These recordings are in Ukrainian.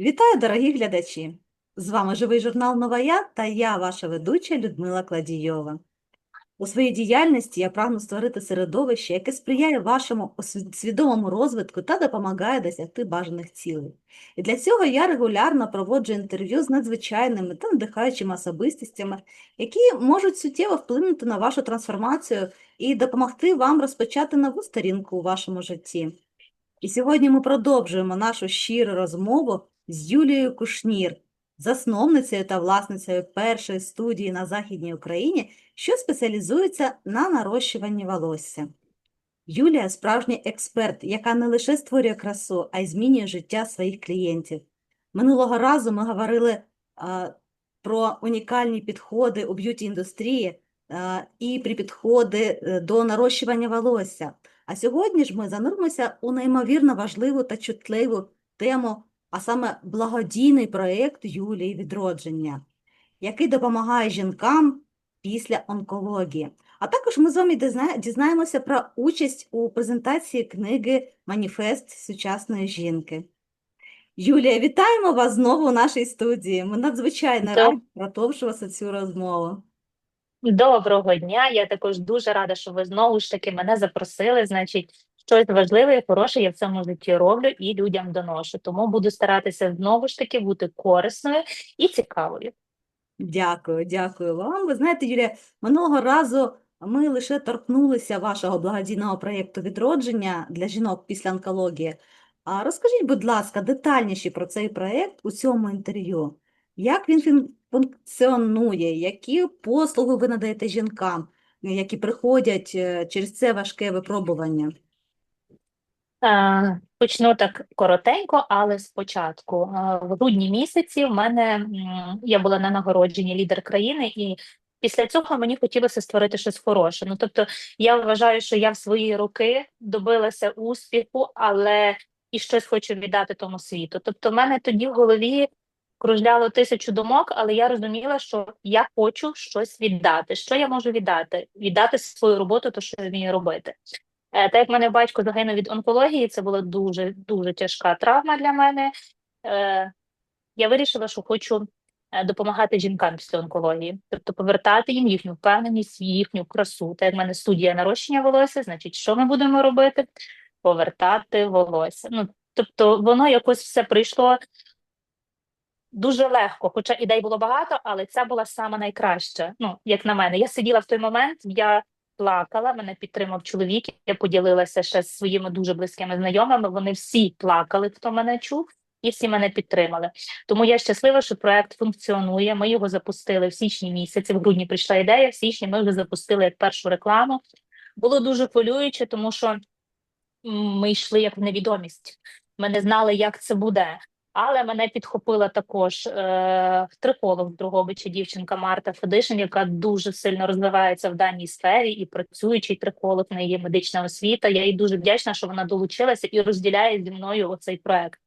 Вітаю, дорогі глядачі! З вами живий журнал Нова Я та я, ваша ведуча Людмила Кладійова. У своїй діяльності я прагну створити середовище, яке сприяє вашому свідомому розвитку та допомагає досягти бажаних цілей. І для цього я регулярно проводжу інтерв'ю з надзвичайними та надихаючими особистостями, які можуть суттєво вплинути на вашу трансформацію і допомогти вам розпочати нову сторінку у вашому житті. І сьогодні ми продовжуємо нашу щиру розмову з Юлією Кушнір, засновницею та власницею першої студії на Західній Україні, що спеціалізується на нарощуванні волосся. Юлія – справжній експерт, яка не лише створює красу, а й змінює життя своїх клієнтів. Минулого разу ми говорили а, про унікальні підходи у б'юті-індустрії а, і при підходи е, до нарощування волосся. А сьогодні ж ми зануримося у неймовірно важливу та чутливу тему, а саме благодійний проєкт Юлії Відродження, який допомагає жінкам після онкології. А також ми з вами дізнаємося про участь у презентації книги Маніфест сучасної жінки. Юлія, вітаємо вас знову у нашій студії. Ми надзвичайно раді продовжувати цю розмову. Доброго дня. Я також дуже рада, що ви знову ж таки мене запросили. Значить, щось важливе і хороше я в цьому житті роблю і людям доношу. Тому буду старатися знову ж таки бути корисною і цікавою. Дякую, дякую вам. Ви знаєте, Юлія, минулого разу ми лише торкнулися вашого благодійного проєкту відродження для жінок після онкології. А розкажіть, будь ласка, детальніше про цей проєкт у цьому інтерв'ю. Як він функціонує, які послуги ви надаєте жінкам, які приходять е, через це важке випробування? Е, Почну так коротенько, але спочатку. Е, В грудні місяці в мене я була на нагородженні лідер країни, і після цього мені хотілося створити щось хороше. Ну тобто, я вважаю, що я в свої роки добилася успіху, але і щось хочу віддати тому світу. Тобто, в мене тоді в голові кружляло тисячу думок, але я розуміла, що я хочу щось віддати. Що я можу віддати? Віддати свою роботу, то що я вмію робити. Е, Так як мене батько загинув від онкології, це була дуже дуже тяжка травма для мене. Е, Я вирішила, що хочу е, допомагати жінкам після онкології, тобто повертати їм їхню впевненість, їхню красу. Так як в мене студія нарощення волосся, значить, що ми будемо робити? Повертати волосся. Ну, тобто, воно якось все прийшло дуже легко, хоча ідей було багато, але ця була сама найкраща. Ну, як на мене, я сиділа в той момент, я плакала, мене підтримав чоловік. Я поділилася ще з своїми дуже близькими знайомими. Вони всі плакали, хто мене чув, і всі мене підтримали. Тому я щаслива, що проект функціонує. Ми його запустили в січні місяці. В грудні прийшла ідея. В січні ми вже запустили як першу рекламу. Було дуже хвилююче, тому що ми йшли як в невідомість. Ми не знали, як це буде. Але мене підхопила також е, трихолог в Дрогобичі, дівчинка Марта Федишин, яка дуже сильно розвивається в даній сфері і працюючий трихолог, в неї є медична освіта. Я їй дуже вдячна, що вона долучилася і розділяє зі мною оцей проект.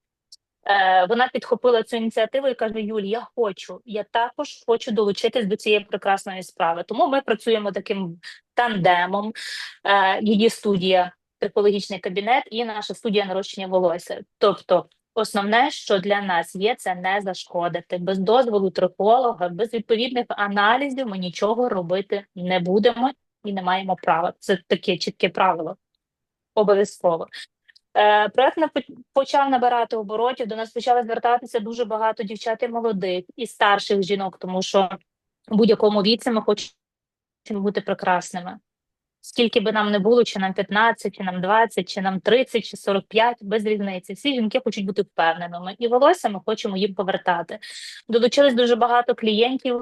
Е, вона підхопила цю ініціативу і каже: Юль, я хочу, я також хочу долучитись до цієї прекрасної справи. Тому ми працюємо таким тандемом. Е, її студія, трихологічний кабінет і наша студія нарощення волосся. Тобто, Основне, що для нас є, це не зашкодити. Без дозволу трихолога, без відповідних аналізів ми нічого робити не будемо і не маємо права. Це таке чітке правило. Обов'язково. Е, проект почав набирати оборотів. До нас почали звертатися дуже багато дівчат і молодих і старших жінок, тому що в будь-якому віці ми хочемо бути прекрасними. Скільки би нам не було, чи нам 15, чи нам 20, чи нам 30, чи 45, без різниці. Всі жінки хочуть бути впевненими. І волосся ми хочемо їм повертати. Долучились дуже багато клієнтів,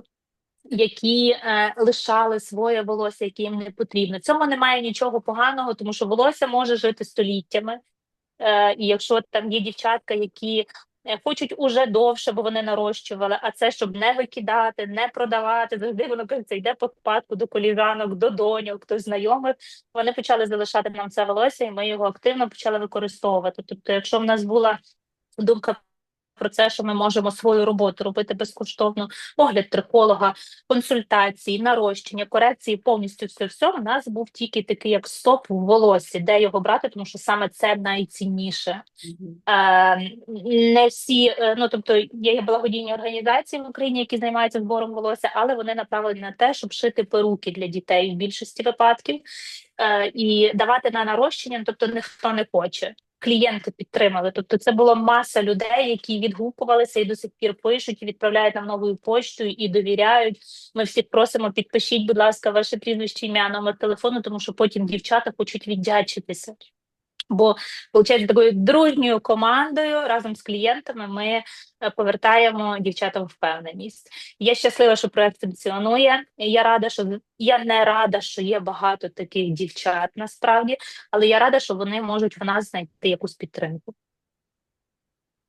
які е, лишали своє волосся, яке їм не потрібно. Цьому немає нічого поганого, тому що волосся може жити століттями. Е, і якщо там є дівчатка, які хочуть уже довше, бо вони нарощували, а це щоб не викидати, не продавати, завжди воно кажеться, йде по спадку до коліжанок, до доньок, до знайомих. Вони почали залишати нам це волосся, і ми його активно почали використовувати. Тобто, якщо в нас була думка про це, що ми можемо свою роботу робити безкоштовно, огляд трихолога, консультації, нарощення, корекції, повністю все все. У нас був тільки такий як стоп в волосі, де його брати, тому що саме це найцінніше. Е, не всі, е, ну тобто є благодійні організації в Україні, які займаються збором волосся, але вони направлені на те, щоб шити перуки для дітей в більшості випадків е, і давати на нарощення, тобто ніхто не хоче. Клієнти підтримали. Тобто, це була маса людей, які відгукувалися і до сих пір пишуть, і відправляють нам новою поштою і довіряють. Ми всіх просимо, підпишіть, будь ласка, ваше прізвище, ім'я, номер телефону, тому що потім дівчата хочуть віддячитися. Бо виходить, такою дружньою командою разом з клієнтами ми е, повертаємо дівчатам впевненість. Я щаслива, що проект функціонує. Я рада, що я не рада, що є багато таких дівчат насправді, але я рада, що вони можуть в нас знайти якусь підтримку.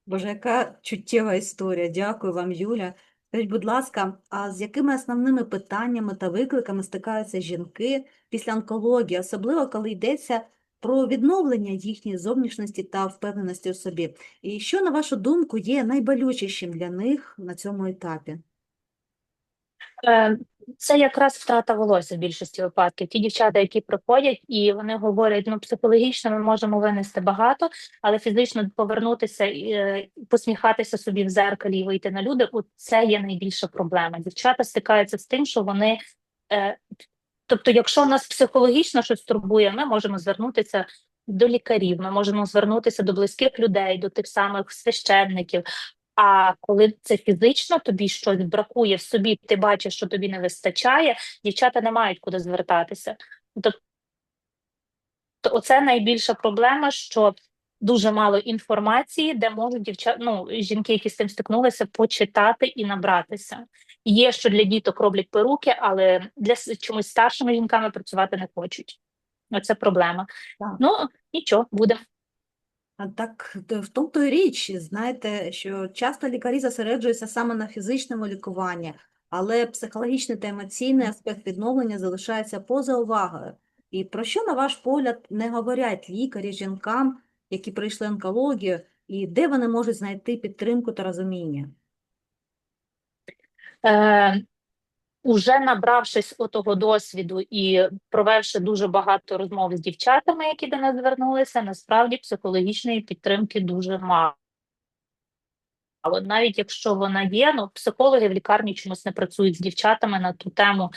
Боже, яка чуттєва історія. Дякую вам, Юля. Скажіть, будь ласка, а з якими основними питаннями та викликами стикаються жінки після онкології, особливо коли йдеться про відновлення їхньої зовнішності та впевненості у собі? І що, на вашу думку, є найболючішим для них на цьому етапі? Е, Це якраз втрата волосся в більшості випадків. Ті дівчата, які приходять, і вони говорять, ну психологічно ми можемо винести багато, але фізично повернутися і е, посміхатися собі в зеркалі і вийти на люди. це є найбільша проблема. Дівчата стикаються з тим, що вони. Тобто, якщо нас психологічно щось турбує, ми можемо звернутися до лікарів, ми можемо звернутися до близьких людей, до тих самих священників. А коли це фізично тобі щось бракує в собі, ти бачиш, що тобі не вистачає, дівчата не мають куди звертатися. Тобто, оце найбільша проблема, що дуже мало інформації, де можуть дівчат, ну, жінки, які з цим стикнулися, почитати і набратися. Є, що для діток роблять перуки, але для чомусь старшими жінками працювати не хочуть. Оце проблема. Так. Ну, нічого, буде. А так в тому то й річ, знаєте, що часто лікарі зосереджуються саме на фізичному лікуванні, але психологічний та емоційний аспект відновлення залишається поза увагою. І про що, на ваш погляд, не говорять лікарі жінкам, які пройшли онкологію, і де вони можуть знайти підтримку та розуміння? Е, уже набравшись отого досвіду і провевши дуже багато розмов з дівчатами, які до нас звернулися, насправді психологічної підтримки дуже мало. Але навіть якщо вона є, ну психологи в лікарні чомусь не працюють з дівчатами на ту тему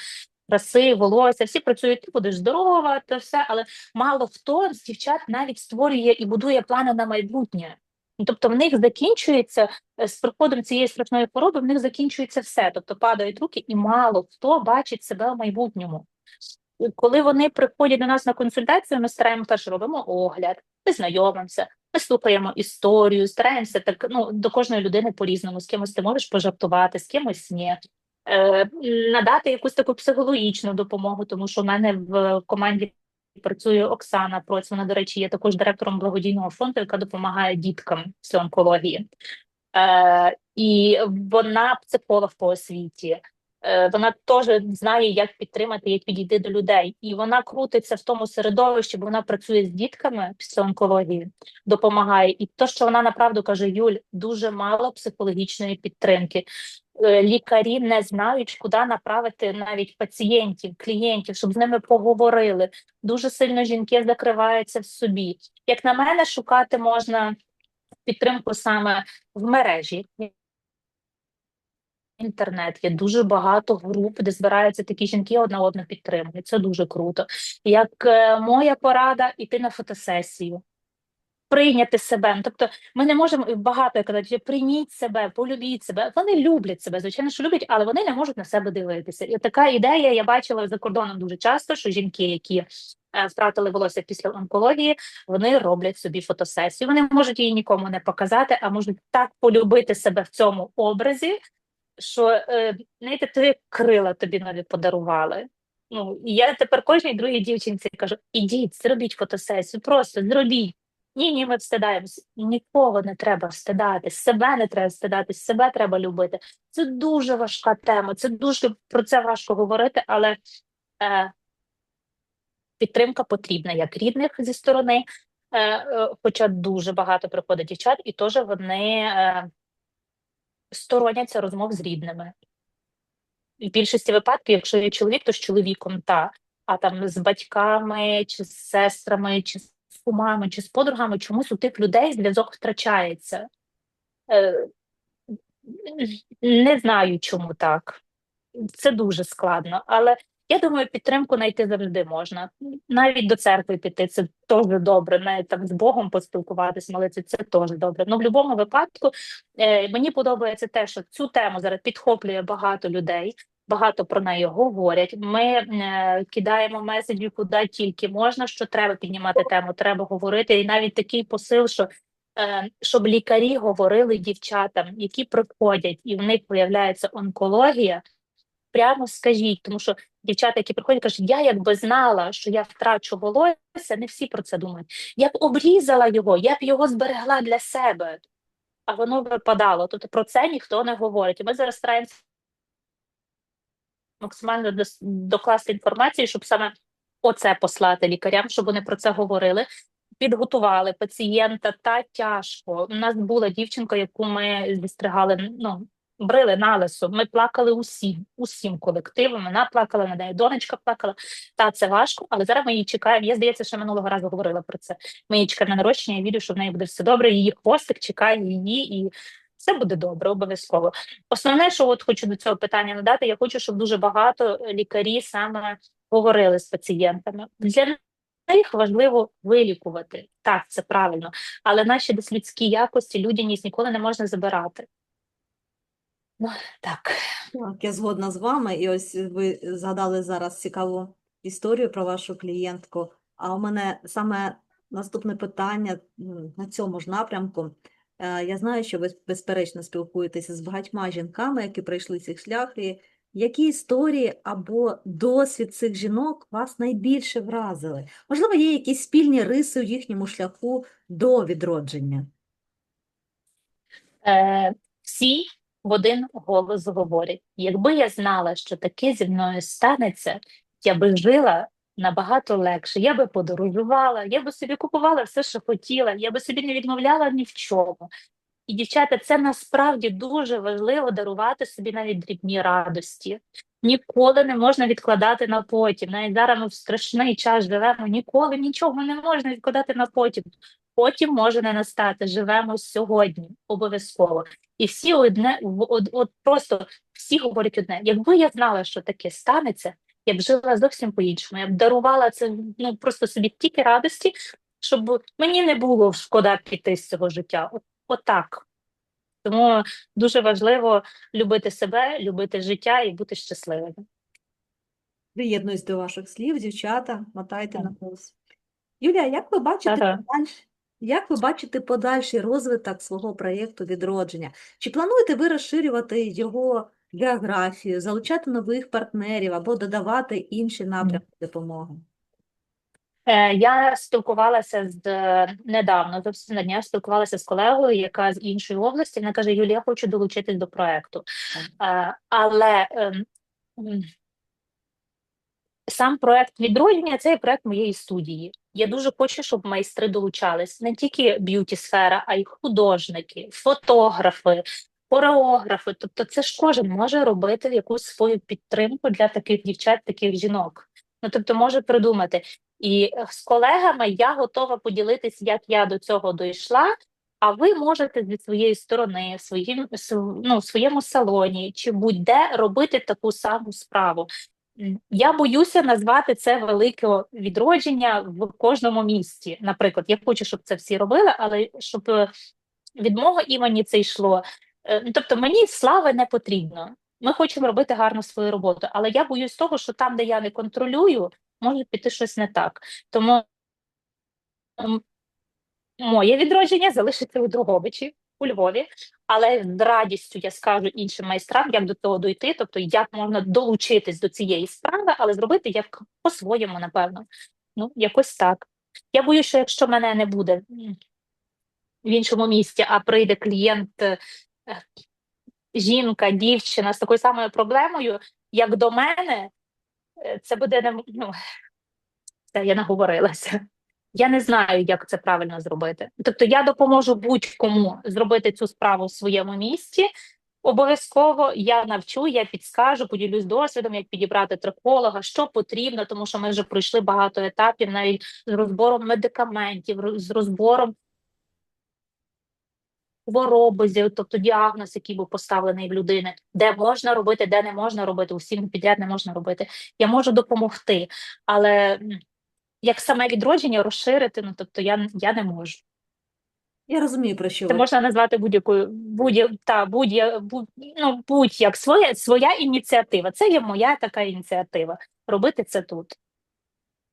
краси, волосся. Всі працюють, ти будеш здорова, то все, але мало хто з дівчат навіть створює і будує плани на майбутнє. Тобто в них закінчується е, з приходом цієї страшної хвороби, в них закінчується все. Тобто падають руки, і мало хто бачить себе в майбутньому. Коли вони приходять до нас на консультацію, ми стараємося перше робимо огляд, ми знайомимося, ми слухаємо історію, стараємося так ну до кожної людини по-різному. З кимось ти можеш пожартувати, з кимось ні. Е, надати якусь таку психологічну допомогу, тому що в мене в команді працює Оксана Проць. Вона, до речі, є також директором благодійного фонду, яка допомагає діткам з онкології. Е, і вона психолог по освіті. Е, Вона теж знає, як підтримати, як підійти до людей, і вона крутиться в тому середовищі, бо вона працює з дітками після онкології, допомагає. І то, що вона направду каже, Юль, дуже мало психологічної підтримки. Е, Лікарі не знають, куди направити навіть пацієнтів, клієнтів, щоб з ними поговорили. Дуже сильно жінки закриваються в собі. Як на мене, шукати можна підтримку саме в мережі. Інтернет є дуже багато груп, де збираються такі жінки одна одну підтримують. Це дуже круто. Як е, моя порада, іти на фотосесію, прийняти себе. Ну, Тобто, ми не можемо багато казати, прийміть себе, полюбіть себе. Вони люблять себе, звичайно, що люблять, але вони не можуть на себе дивитися. І така ідея я бачила за кордоном дуже часто, що жінки, які е, втратили волосся після онкології, вони роблять собі фотосесію. Вони можуть її нікому не показати, а можуть так полюбити себе в цьому образі, що е, знаєте, ти крила тобі нові подарували. Ну, і я тепер кожній другій дівчинці кажу: ідіть, зробіть фотосесію, просто зробіть. Ні, ні, ми встидаємось. Нікого не треба встидати, себе не треба встидати, себе треба любити. Це дуже важка тема. Це дуже про це важко говорити, але е, підтримка потрібна як рідних зі сторони, е, е, хоча дуже багато приходить дівчат, і теж вони. Е, стороняться розмов з рідними. В більшості випадків, якщо є чоловік, то з чоловіком та, а там з батьками, чи з сестрами, чи з кумами, чи з подругами, чомусь у тих людей зв'язок втрачається. Е, не знаю, чому так. Це дуже складно, але я думаю, підтримку знайти завжди можна. Навіть до церкви піти це теж добре. Навіть там з Богом поспілкуватись, молитися, це теж добре. Ну в будь-якому випадку е, мені подобається те, що цю тему зараз підхоплює багато людей. Багато про неї говорять. Ми е, кидаємо меседжі куди тільки можна, що треба піднімати тему, треба говорити. І навіть такий посил, що е, щоб лікарі говорили дівчатам, які приходять, і в них виявляється онкологія. Прямо скажіть, тому що дівчата, які приходять, кажуть, я якби знала, що я втрачу волосся, не всі про це думають. Я б обрізала його, я б його зберегла для себе, а воно випадало. Тобто про це ніхто не говорить. І ми зараз стараємося максимально докласти інформацію, щоб саме оце послати лікарям, щоб вони про це говорили. Підготували пацієнта та тяжко. У нас була дівчинка, яку ми зістригали, ну брили на лисо. Ми плакали усім, усім колективом. Вона плакала на неї, донечка плакала. Та це важко, але зараз ми її чекаємо. Я здається, що минулого разу говорила про це. Ми її чекаємо на нарощення. Я вірю, що в неї буде все добре. Її хвостик чекає її і. Все буде добре, обов'язково. Основне, що от хочу до цього питання надати, я хочу, щоб дуже багато лікарі саме говорили з пацієнтами. Для них важливо вилікувати. Так, це правильно, але наші десь людські якості, людяність ніколи не можна забирати. Ну, так. Так, я згодна з вами. І ось ви згадали зараз цікаву історію про вашу клієнтку. А у мене саме наступне питання на цьому ж напрямку. Е, Я знаю, що ви безперечно спілкуєтеся з багатьма жінками, які пройшли цей шлях. І які історії або досвід цих жінок вас найбільше вразили? Можливо, є якісь спільні риси у їхньому шляху до відродження? Е, всі в один голос говорять: якби я знала, що таке зі мною станеться, я би жила набагато легше. Я би подорожувала, я би собі купувала все, що хотіла, я би собі не відмовляла ні в чому. І, дівчата, це насправді дуже важливо дарувати собі навіть дрібні радості. Ніколи не можна відкладати на потім. Навіть зараз ми в страшний час живемо, ніколи нічого не можна відкладати на потім. Потім може не настати. Живемо сьогодні, обов'язково. І всі одне, от, от просто всі говорять одне: якби я знала, що таке станеться, я б жила зовсім по-іншому. Я б дарувала це ну просто собі тільки радості, щоб мені не було шкода піти з цього життя. От, отак. Тому дуже важливо любити себе, любити життя і бути щасливими. Приєднуюсь до ваших слів, дівчата, мотайте на вус. Юлія, як ви бачите Ага. подальш- як ви бачите подальший розвиток свого проєкту відродження? Чи плануєте ви розширювати його географію, залучати нових партнерів або додавати інші напрямки допомоги? Е, Я спілкувалася з е, недавно, зовсім на днях спілкувалася з колегою, яка з іншої області. Вона каже: Юлія, я хочу долучитись до проекту. Е, Але ем, сам проект відродження це є проект моєї студії. Я дуже хочу, щоб майстри долучались не тільки б'юті сфера, а й художники, фотографи, хореографи. Тобто, це ж кожен може робити якусь свою підтримку для таких дівчат, таких жінок. Ну тобто, може придумати. І е, з колегами я готова поділитись, як я до цього дійшла. А ви можете зі своєї сторони, в своїм ну, своєму салоні чи будь-де робити таку саму справу. Я боюся назвати це велике відродження в кожному місті. Наприклад, я хочу, щоб це всі робили, але щоб е, від мого імені це йшло. Е, ну, Тобто мені слави не потрібно. Ми хочемо робити гарно свою роботу, але я боюсь того, що там, де я не контролюю, може піти щось не так. Тому моє відродження залишиться у Дрогобичі, у Львові, але з радістю я скажу іншим майстрам, як до того дойти, тобто як можна долучитись до цієї справи, але зробити як по-своєму, напевно. Ну, якось так. Я боюся, що якщо мене не буде в іншому місті, а прийде клієнт, жінка, дівчина з такою самою проблемою, як до мене, е, це буде ну, це я наговорилася. Я не знаю, як це правильно зробити. Тобто я допоможу будь-кому зробити цю справу в своєму місті, Обов'язково я навчу, я підскажу, поділюсь досвідом, як підібрати трихолога, що потрібно, тому що ми вже пройшли багато етапів, навіть з розбором медикаментів, з розбором хвороби, тобто діагноз, який був поставлений в людини, де можна робити, де не можна робити, усім підряд не можна робити. Я можу допомогти, але як саме відродження розширити, ну тобто я, я не можу. Я розумію, про що Це ви. можна назвати будь-якою будь та будь будь ну будь-як своя своя ініціатива. Це є моя така ініціатива. Робити це тут.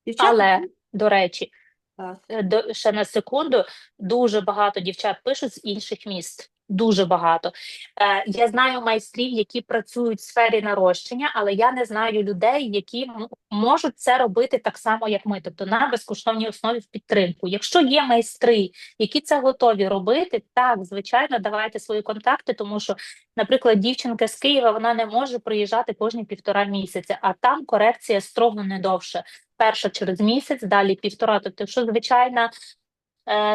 Дівчата, Але до речі, ще на секунду дуже багато дівчат пишуть з інших міст. Дуже багато. Е, я знаю майстрів, які працюють в сфері нарощення, але я не знаю людей, які можуть це робити так само, як ми, тобто на безкоштовній основі в підтримку. Якщо є майстри, які це готові робити, так звичайно, давайте свої контакти, тому що, наприклад, дівчинка з Києва вона не може приїжджати кожні півтора місяця, а там корекція строго не довше. Перша через місяць, далі півтора. Тобто, якщо звичайна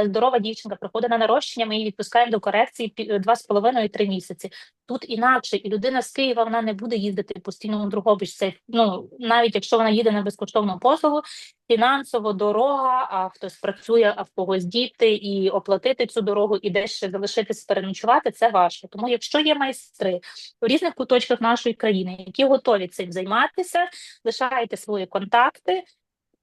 здорова дівчинка приходить на нарощення, ми її відпускаємо до корекції пі- два з половиною три місяці. Тут інакше, і людина з Києва вона не буде їздити постійно у Другобич. Це ну навіть якщо вона їде на безкоштовну послугу, фінансово дорога, а хтось працює, а в когось діти, і оплатити цю дорогу і десь ще залишитись переночувати, це важко. Тому, якщо є майстри у різних куточках нашої країни, які готові цим займатися, лишайте свої контакти.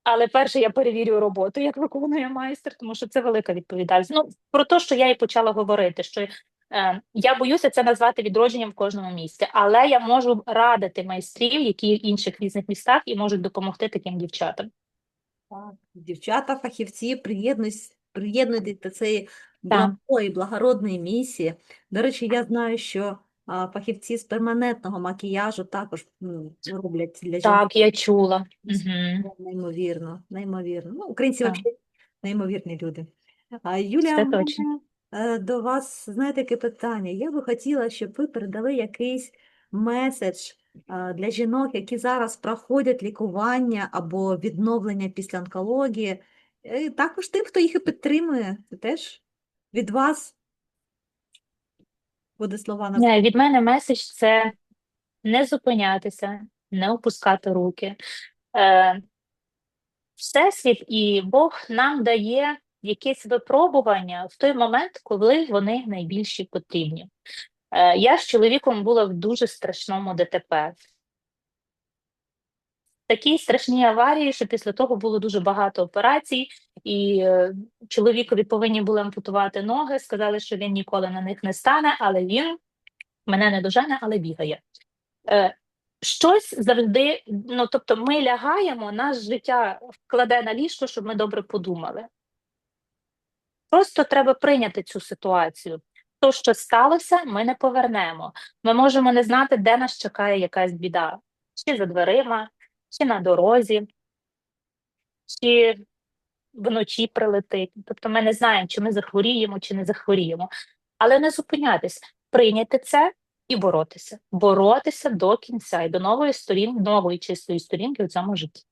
Але перше я перевірю роботу, як виконує майстер, тому що це велика відповідальність. Ну про те, що я і почала говорити, що е, я боюся це назвати відродженням в кожному місці, але я можу радити майстрів, які в інших різних містах і можуть допомогти таким дівчатам. Так, дівчата, фахівці, приєднуйтесь, приєднуйтесь до цієї благої, благородної місії. До речі, я знаю, що фахівці з перманентного макіяжу також м, роблять для жінок. Так, я чула. Угу. Неймовірно, неймовірно. Ну, українці Так. взагалі неймовірні люди. А, Юлія, точно. е, до вас, знаєте, яке питання? Я би хотіла, щоб ви передали якийсь меседж для жінок, які зараз проходять лікування або відновлення після онкології. Е, Також тим, хто їх і підтримує. Це теж від вас буде слова на від мене меседж це не зупинятися, не опускати руки. Е, Всесвіт і Бог нам дає якесь випробування в той момент, коли вони найбільші потрібні. Е, Я з чоловіком була в дуже страшному ДТП. Такій страшній аварії, що після того було дуже багато операцій, і е, чоловікові повинні були ампутувати ноги. Сказали, що він ніколи на них не стане, але він мене не дожене, але бігає. Е, щось завжди, ну тобто, ми лягаємо, наше життя вкладе на ліжко, щоб ми добре подумали. Просто треба прийняти цю ситуацію. То, що сталося, ми не повернемо. Ми можемо не знати, де нас чекає якась біда, чи за дверима, чи на дорозі, чи вночі прилетить. Тобто ми не знаємо, чи ми захворіємо, чи не захворіємо. Але не зупинятись, прийняти це і боротися. Боротися до кінця і до нової сторін, нової чистої сторінки у цьому житті.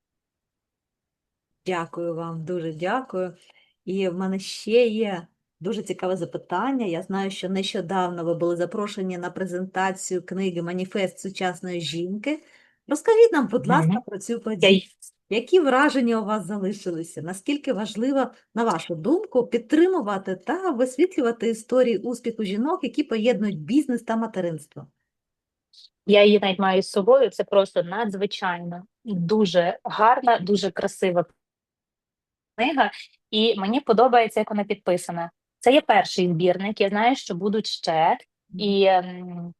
Дякую вам, дуже дякую. І в мене ще є дуже цікаве запитання. Я знаю, що нещодавно ви були запрошені на презентацію книги Маніфест сучасної жінки. Розкажіть нам, будь ласка, про цю подію. Які враження у вас залишилися? Наскільки важливо, на вашу думку, підтримувати та висвітлювати історії успіху жінок, які поєднують бізнес та материнство? Я її навіть маю з собою. Це просто надзвичайно дуже гарна, дуже красива книга, і мені подобається, як вона підписана. Це є перший збірник. Я знаю, що будуть ще. І ем,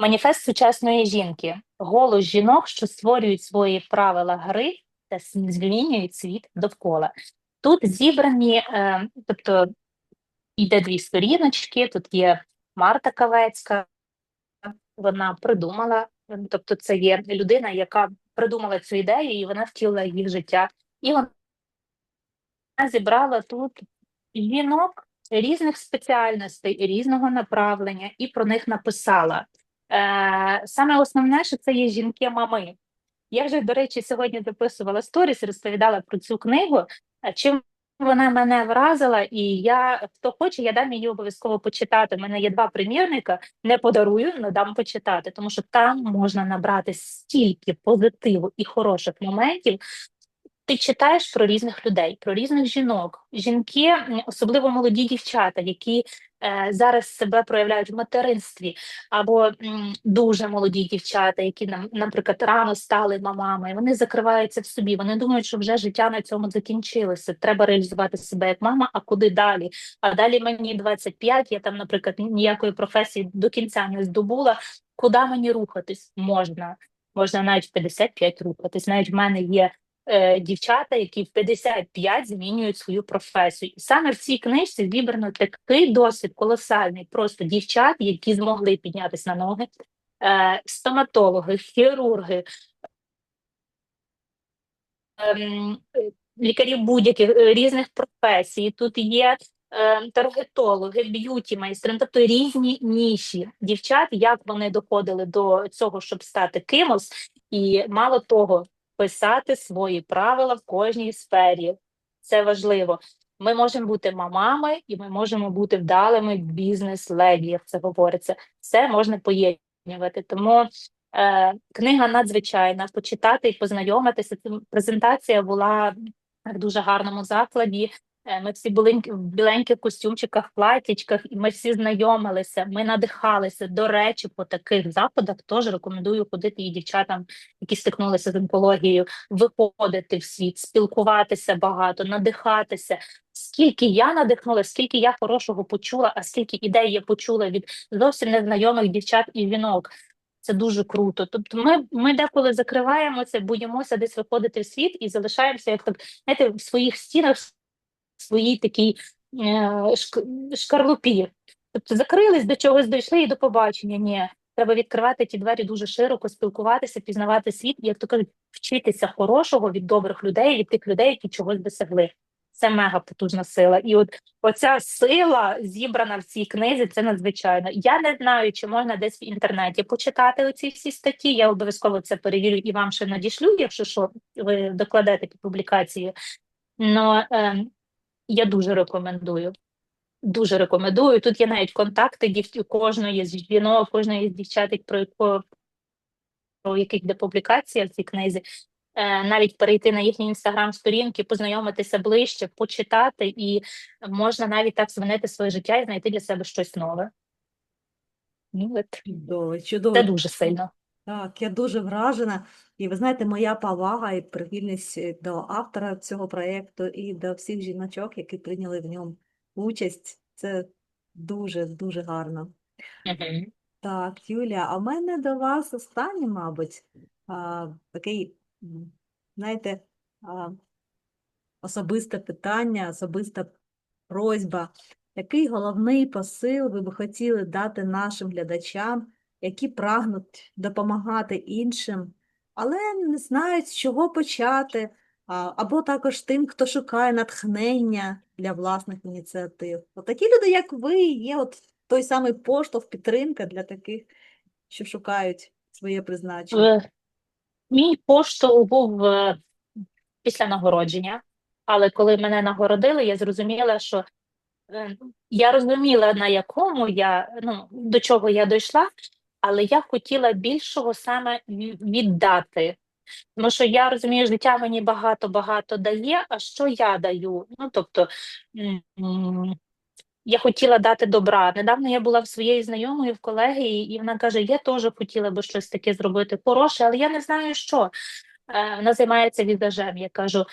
маніфест сучасної жінки. Голос жінок, що створюють свої правила гри та змінюють світ довкола. Тут зібрані, е, тобто йде дві сторіночки. Тут є Марта Кавецька, вона придумала, тобто це є людина, яка придумала цю ідею, і вона втілила її в життя. І вона зібрала тут жінок різних спеціальностей, різного направлення, і про них написала. Е, саме основне, що це є жінки-мами. Я вже, до речі, сьогодні записувала сторіс, розповідала про цю книгу. Чим Вона мене вразила, і я хто хоче, я дам її обов'язково почитати. У мене є два примірника, не подарую, але дам почитати, тому що там можна набрати стільки позитиву і хороших моментів. Ти читаєш про різних людей, про різних жінок. Жінки, особливо молоді дівчата, які е, зараз себе проявляють в материнстві, або м, дуже молоді дівчата, які нам, наприклад, рано стали мамами. Вони закриваються в собі. Вони думають, що вже життя на цьому закінчилося. Треба реалізувати себе як мама. А куди далі? А далі мені 25, Я там, наприклад, ніякої професії до кінця не здобула. Куди мені рухатись? Можна. Можна навіть в 55 рухатись. Навіть в мене є е, дівчата, які в 55 змінюють свою професію. І саме в цій книжці зібрано такий досвід колосальний, просто дівчат, які змогли піднятися на ноги, е, стоматологи, хірурги, ем, е, лікарі будь-яких різних професій. Тут є е, таргетологи, б'юті майстри, ну, тобто різні ніші дівчат, як вони доходили до цього, щоб стати кимось, і мало того, писати свої правила в кожній сфері. Це важливо. Ми можемо бути мамами, і ми можемо бути вдалими бізнес-леді, як це говориться. Все можна поєднувати. Тому е, книга надзвичайна. Почитати і познайомитися. Презентація була в дуже гарному закладі. Е, Ми всі були в біленьких костюмчиках, платічках, і ми всі знайомилися. Ми надихалися. До речі, по таких заходах теж рекомендую ходити і дівчатам, які стикнулися з онкологією, виходити в світ, спілкуватися багато, надихатися. Скільки я надихнулася, скільки я хорошого почула, а скільки ідей я почула від зовсім незнайомих дівчат і жінок. Це дуже круто. Тобто, ми, ми деколи закриваємося, боїмося десь виходити в світ і залишаємося як так, знаєте, в своїх стінах, своїй такій е, шкарлупі. Тобто закрились, до чогось дійшли і до побачення. Ні, треба відкривати ті двері дуже широко, спілкуватися, пізнавати світ, і, як то кажуть, вчитися хорошого від добрих людей, від тих людей, які чогось досягли. Це мега потужна сила. І от оця сила зібрана в цій книзі, це надзвичайно. Я не знаю, чи можна десь в інтернеті почитати оці всі статті. Я обов'язково це перевірю і вам ще надішлю, якщо що ви докладете під публікацію. Но е, я дуже рекомендую. Дуже рекомендую. Тут є навіть контакти дів... кожної з жінок, кожної з дівчат, про, яко... про яких де публікація в цій книзі. Е, навіть перейти на їхні інстаграм-сторінки, познайомитися ближче, почитати, і можна навіть так змінити своє життя і знайти для себе щось нове. Ну, от, Чудово, чудово. це дуже сильно. Так, я дуже вражена. І ви знаєте, моя повага і прихильність е, до автора цього проєкту і до всіх жіночок, які прийняли в ньому участь. Це дуже, дуже гарно. Так, Юлія, а в мене до вас останнє, мабуть, а, такий, знаєте, а, особисте питання, особиста просьба. Який головний посил ви би хотіли дати нашим глядачам, які прагнуть допомагати іншим, але не знають, з чого почати, або також тим, хто шукає натхнення для власних ініціатив? От такі люди, як ви, є от той самий поштовх, підтримка для таких, що шукають своє призначення. Е, Мій поштовх був е, після нагородження, але коли мене нагородили, я зрозуміла, що е, я розуміла, на якому я, ну, до чого я дійшла, але я хотіла більшого саме віддати. Тому що я розумію, життя мені багато-багато дає, а що я даю? Ну, тобто, я хотіла дати добра. Недавно я була в своєї знайомої в колеги, і вона каже: Я теж хотіла би щось таке зробити хороше, але я не знаю, що. Е, Вона займається візажем. Я кажу: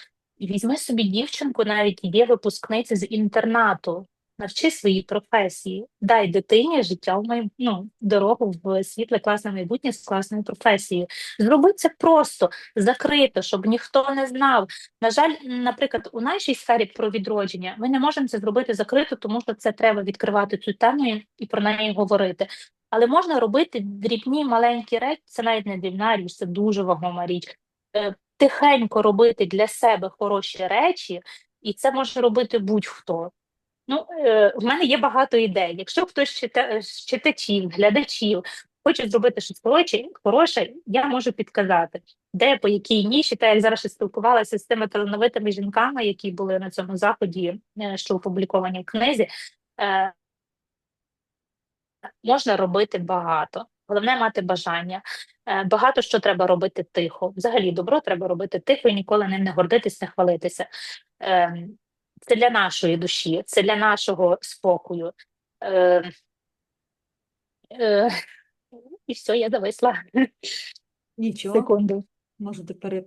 візьми собі дівчинку, навіть є випускниця з інтернату, навчи своїй професії, дай дитині життя в май... ну, дорогу в світле класне майбутнє з класною професією. Зроби це просто закрито, щоб ніхто не знав. На жаль, наприклад, у нашій сфері про відродження ми не можемо це зробити закрито, тому що це треба відкривати цю тему і- і про неї говорити. Але можна робити дрібні маленькі речі, це навіть не дрібна річ, це дуже вагома річ. Е, Тихенько робити для себе хороші речі, і це може робити будь-хто. Ну, е, в мене є багато ідей. Якщо хтось з чита- читачів, глядачів хоче зробити щось хороше, я можу підказати. де по якій ніші, та як зараз ще спілкувалася з тими талановитими жінками, які були на цьому заході, е, що опубліковані в книзі. Е, можна робити багато. Головне мати бажання. Багато що треба робити тихо. Взагалі, добро треба робити тихо і ніколи ним не гордитись, не хвалитися. Це для нашої душі, це для нашого спокою. Е, е, І все, я зависла. Нічого, Секунду. можете пере...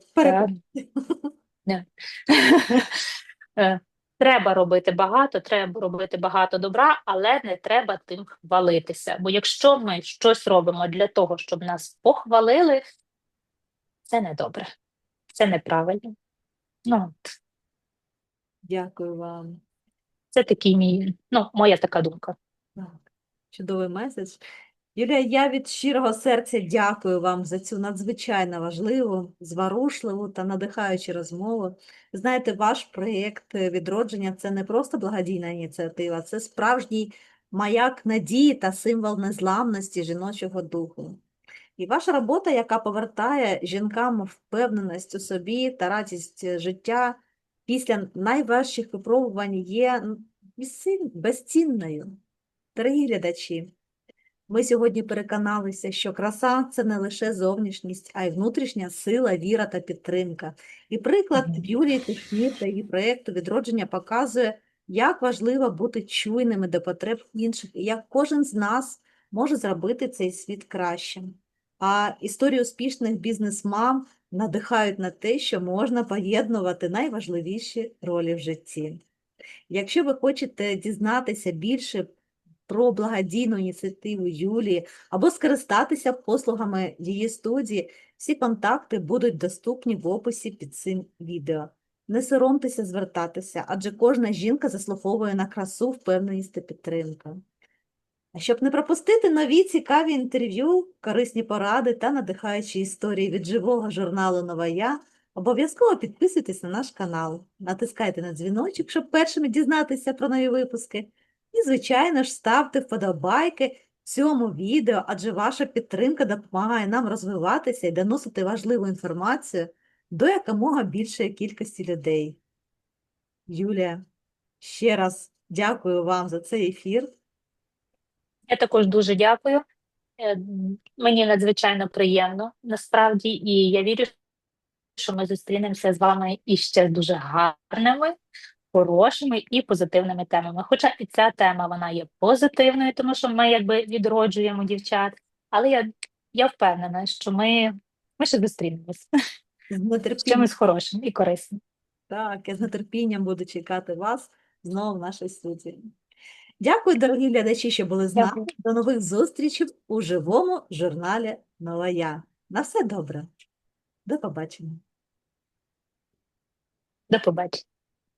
Е, Треба робити багато, треба робити багато добра, але не треба тим хвалитися. Бо якщо ми щось робимо для того, щоб нас похвалили, це не добре, це неправильно. Ну, от, Дякую вам. це такий мій, ну, моя така думка. Так, чудовий меседж. Юлія, я від щирого серця дякую вам за цю надзвичайно важливу, зворушливу та надихаючу розмову. Знаєте, ваш проєкт відродження це не просто благодійна ініціатива, це справжній маяк надії та символ незламності жіночого духу. І ваша робота, яка повертає жінкам впевненість у собі та радість життя після найважчих випробувань, є безцінною. Дорогі глядачі, ми сьогодні переконалися, що краса це не лише зовнішність, а й внутрішня сила, віра та підтримка. І приклад Юлії Тишні та її проєкту відродження показує, як важливо бути чуйними до потреб інших, і як кожен з нас може зробити цей світ кращим. А історії успішних бізнес-мам надихають на те, що можна поєднувати найважливіші ролі в житті. Якщо ви хочете дізнатися більше про благодійну ініціативу Юлії або скористатися послугами її студії, всі контакти будуть доступні в описі під цим відео. Не соромтеся звертатися, адже кожна жінка заслуговує на красу, впевненість та підтримку. Щоб не пропустити нові цікаві інтерв'ю, корисні поради та надихаючі історії від живого журналу Нова Я, обов'язково підписуйтесь на наш канал, натискайте на дзвіночок, щоб першими дізнатися про нові випуски. І, звичайно ж, ставте вподобайки цьому відео, адже ваша підтримка допомагає нам розвиватися і доносити важливу інформацію до якомога більшої кількості людей. Юлія, ще раз дякую вам за цей ефір. Я також дуже дякую. Е, Мені надзвичайно приємно насправді, і я вірю, що ми зустрінемося з вами іще дуже гарними, хорошими і позитивними темами. Хоча і ця тема вона є позитивною, тому що ми якби відроджуємо дівчат. Але я, я впевнена, що ми, ми ще зустрінемось з чимось хорошим і корисним. так, я з нетерпінням буду чекати вас знову в нашій студії. Дякую, дорогі глядачі, що були з нами. Дякую. До нових зустрічей у живому журналі Нова Я. На все добре. До побачення. До побачення.